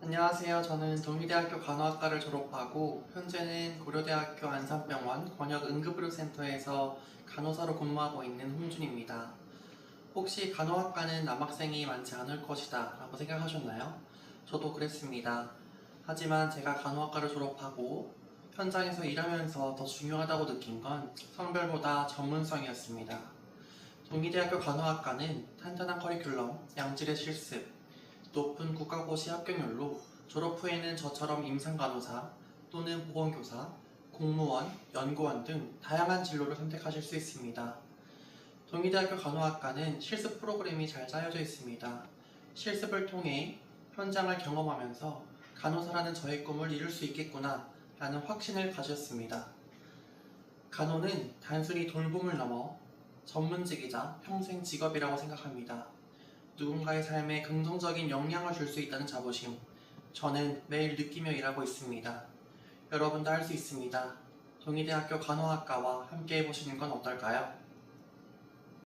안녕하세요. 저는 동미대학교 간호학과를 졸업하고 현재는 고려대학교 안산병원 권역응급의료센터에서 간호사로 근무하고 있는 홍준입니다. 혹시 간호학과는 남학생이 많지 않을 것이다 라고 생각하셨나요? 저도 그랬습니다. 하지만 제가 간호학과를 졸업하고 현장에서 일하면서 더 중요하다고 느낀 건 성별보다 전문성이었습니다. 동미대학교 간호학과는 탄탄한 커리큘럼, 양질의 실습, 높은 국가고시 합격률로 졸업 후에는 저처럼 임상간호사 또는 보건교사, 공무원, 연구원 등 다양한 진로를 선택하실 수 있습니다. 동의대학교 간호학과는 실습 프로그램이 잘 짜여져 있습니다. 실습을 통해 현장을 경험하면서 간호사라는 저의 꿈을 이룰 수 있겠구나 라는 확신을 가졌습니다. 간호는 단순히 돌봄을 넘어 전문직이자 평생 직업이라고 생각합니다. 누군가의 삶에 긍정적인 영향을 줄 수 있다는 자부심. 저는 매일 느끼며 일하고 있습니다. 여러분도 할 수 있습니다. 동의대학교 간호학과와 함께 해보시는 건 어떨까요?